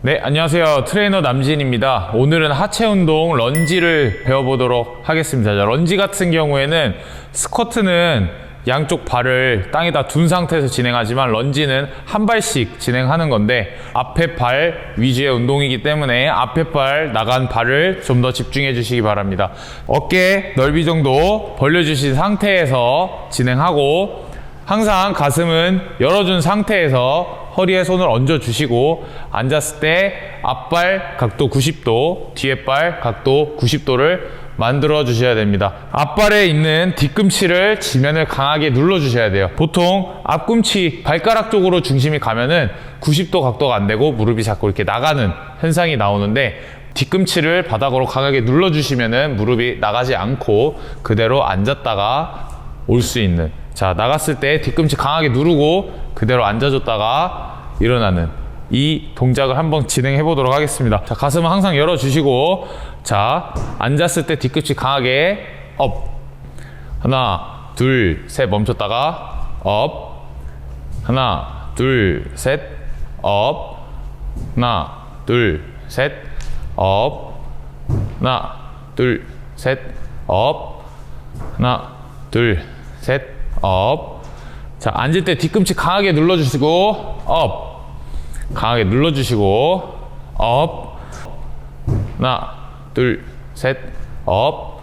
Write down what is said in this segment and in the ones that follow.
네, 안녕하세요. 트레이너 남진입니다. 오늘은 하체 운동 런지를 배워보도록 하겠습니다. 자, 런지 같은 경우에는 스쿼트는 양쪽 발을 땅에다 둔 상태에서 진행하지만 런지는 한 발씩 진행하는 건데 앞에 발 위주의 운동이기 때문에 앞에 발 나간 발을 좀 더 집중해 주시기 바랍니다. 어깨 넓이 정도 벌려주신 상태에서 진행하고 항상 가슴은 열어준 상태에서 허리에 손을 얹어 주시고 앉았을 때 앞발 각도 90도, 뒤에 발 각도 90도를 만들어 주셔야 됩니다. 앞발에 있는 뒤꿈치를 지면을 강하게 눌러 주셔야 돼요. 보통 앞꿈치 발가락 쪽으로 중심이 가면은 90도 각도가 안 되고 무릎이 자꾸 이렇게 나가는 현상이 나오는데 뒤꿈치를 바닥으로 강하게 눌러 주시면은 무릎이 나가지 않고 그대로 앉았다가 올 수 있는 자 나갔을 때 뒤꿈치 강하게 누르고 그대로 앉아줬다가 일어나는 이 동작을 한번 진행해 보도록 하겠습니다. 자 가슴은 항상 열어주시고 자 앉았을 때 뒤꿈치 강하게 업. 하나 둘 셋 멈췄다가 업. 하나 둘 셋 업. 하나 둘 셋 업. 하나 둘 셋 업. 하나, 둘, 셋, 업. 자, 앉을 때 뒤꿈치 강하게 눌러주시고, 업. 강하게 눌러주시고, 업. 하나, 둘, 셋, 업.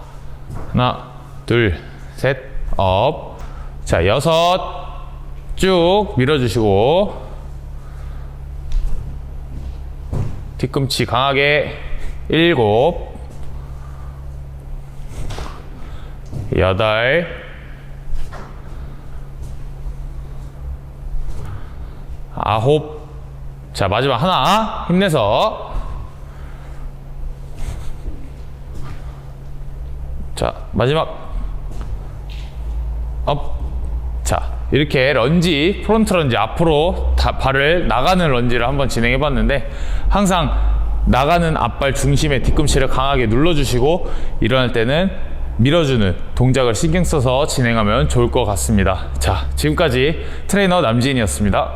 하나, 둘, 셋, 업. 자, 여섯. 쭉 밀어주시고, 뒤꿈치 강하게, 일곱. 여덟 아홉. 자 마지막 하나. 힘내서. 자 마지막. 업 자 이렇게 런지 프론트 런지 앞으로 다 발을 나가는 런지를 한번 진행해 봤는데 항상 나가는 앞발 중심에 뒤꿈치를 강하게 눌러주시고 일어날 때는 밀어주는 동작을 신경 써서 진행하면 좋을 것 같습니다. 자, 지금까지 트레이너 남진이었습니다.